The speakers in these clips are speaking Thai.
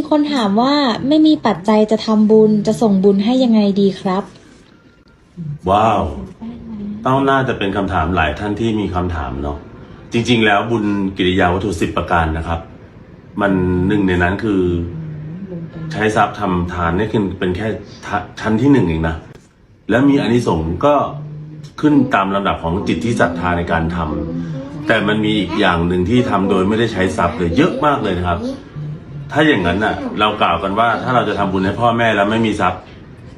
มีคนถามว่าไม่มีปัจจัยจะทำบุญจะส่งบุญให้ยังไงดีครับ ว้าว ต้องน่าจะเป็นคำถามหลายท่านที่มีคำถามเนาะจริง ๆ แล้วบุญกิริยาวัตถุสิบประการนะครับ มันหนึ่งในนั้นคือ ใช้ทรัพย์ทำทานนี่คือเป็นแค่ชั้นที่หนึ่งเองนะแล้วมีอานิสงส์ก็ขึ้นตามลำดับของจิตที่ศรัทธาในการทำแต่มันมีอีกอย่างหนึ่งที่ทำโดยไม่ได้ใช้ทรัพย์เลยเยอะมากเลยนะครับ ถ้าอย่างนั้นน่ะ เรากล่าวกันว่าถ้าเราจะทำบุญให้พ่อแม่แล้วไม่มีทรัพย์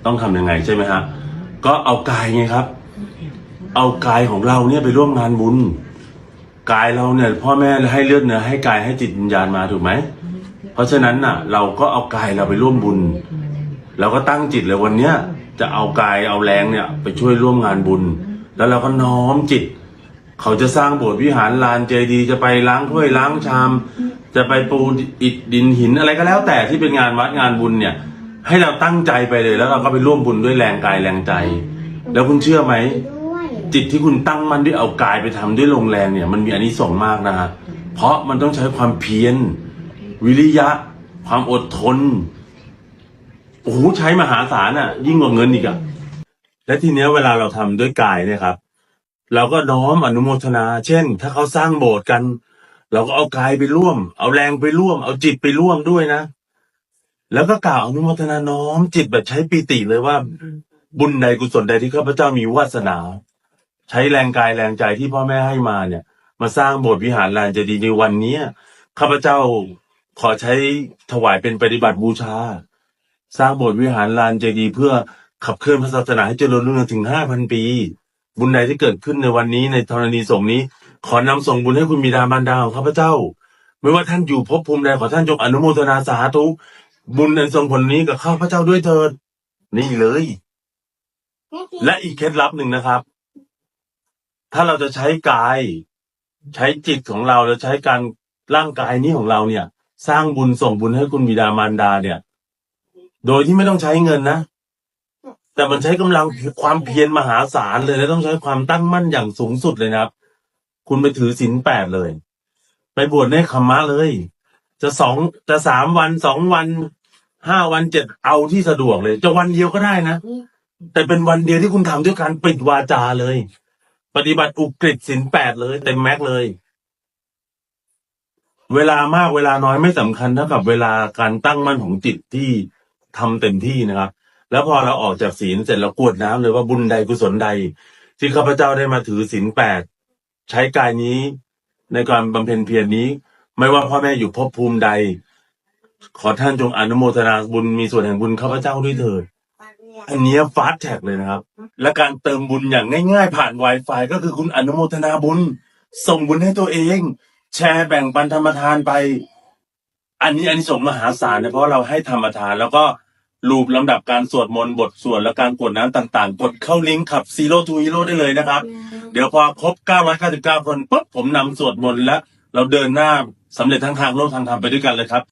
ต้องทำยังไงใช่ไหมฮะก็เอากายไงครับ เอากายของเราเนี่ยไปร่วมงานบุญกายเราเนี่ย พ่อแม่ให้เลือดเนื้อให้กายให้จิตวิญญาณมาถูกไหมเพราะฉะนั้นน่ะ เราก็เอากายเราไปร่วมบุญเราก็ตั้งจิตเลยวันเนี้ยจะเอากายเอาแรงเนี่ย ไปช่วยร่วมงานบุญ แล้วเราก็น้อมจิต เขาจะสร้างโบสถ์วิหารลานเจดีย์จะไปล้างถ้วยล้างชาม จะไปปูอิฐดินหินอะไรก็แล้ว แต่ที่เป็นงานวัดงานบุญเนี่ย ให้เราตั้งใจไปเลยแล้วเราก็ไปร่วมบุญด้วยแรงกายแรงใจ แล้วคุณเชื่อไหมจิตที่คุณตั้งมั่นด้วยเอากายไปทำด้วยลงแรงเนี่ย มันมีอานิสงส์มากนะฮะเพราะมันต้องใช้ความเพียรวิริยะ ความอดทนโอ้โหใช้มหาศาลอะ ยิ่งกว่าเงินอีกอะและทีเนี้ยเวลาเราทำด้วยกายเนี่ยครับ เราก็น้อมอนุโมทนา เช่น ถ้าเขาสร้างโบสถ์กัน เราก็เอากายไปร่วม เอาแรงไปร่วม เอาจิตไปร่วมด้วยนะ แล้วก็กล่าวอนุโมทนาน้อมจิตแบบใช้ปีติเลยว่า บุญใดกุศลใดที่ข้าพเจ้ามีวาสนา ใช้แรงกายแรงใจที่พ่อแม่ให้มาเนี่ย มาสร้างโบสถ์วิหารลานเจดีย์ในวันเนี้ยข้าพเจ้าขอใช้ถวายเป็นปฏิบัติบูชา สร้างโบสถ์วิหารลานเจดีย์เพื่อขับเคลื่อนพระศาสนาให้เจริญรุ่งเรืองถึงห้าพันปี บุญใดที่เกิดขึ้นในวันนี้ในธรณีสงฆ์นี้ ขอนำส่งบุญให้คุณบิดามารดาของข้าพเจ้า ไม่ว่าท่านอยู่ภพภูมิใดขอท่านจงอนุโมทนาสาธุบุญอันทรงผลนี้กับข้าพเจ้าด้วยเถิด นี่เลย และอีกเคล็ดลับหนึ่งนะครับ ถ้าเราจะใช้กาย ใช้จิตของเราแล้วใช้การร่างกายนี้ของเราเนี่ย สร้างบุญส่งบุญให้คุณบิดามารดาเนี่ย โดยที่ไม่ต้องใช้เงินนะแต่มันใช้กำลังความเพียรมหาศาลเลยและต้องใช้ความตั้งมั่นอย่างสูงสุดเลยนะครับ คุณไปถือศีลแปดเลย ไปบวชในคขมมะเลย จะสองจะสามวันสองวันห้าวันเจ็ดเอาที่สะดวกเลย จะวันเดียวก็ได้นะ แต่เป็นวันเดียวที่คุณทำด้วยการปิดวาจาเลย ปฏิบัติอุกฤษศีลแปดเลยเต็มแม็กซ์เลย เวลามากเวลาน้อยไม่สำคัญเท่ากับเวลาการตั้งมั่นของจิตที่ทำเต็มที่นะครับ แล้วพอเราออกจากศีลเสร็จเรากรวดน้ำเลยว่าบุญใดกุศลใด ที่ข้าพเจ้าได้มาถือศีลแปด ใช้กายนี้ในการบำเพ็ญเพียรนี้ ไม่ว่าพ่อแม่อยู่ภพภูมิใด ขอท่านจงอนุโมทนาบุญมีส่วนแห่งบุญข้าพเจ้าด้วยเถิดอันนี้ฟาสแท็กเลยนะครับ และการเติมบุญอย่างง่ายๆผ่าน Wi-Fi ก็คือคุณอนุโมทนาบุญ ส่งบุญให้ตัวเอง แชร์แบ่งปันธรรมทานไป อันนี้อันนี้ส่งมหาศาลนะเพราะเราให้ธรรมทานแล้วก็ รูปลำดับการสวดมนต์บทสวดและการกรวดน้ำต่างๆ กดเข้าลิงก์ขับ Zero to Hero ได้เลยนะครับ เดี๋ยวพอครบ 999 คนปุ๊บผมนำสวดมนต์และเราเดินหน้าสำเร็จทั้งทางโลกทางธรรมไปด้วยกันเลยครับ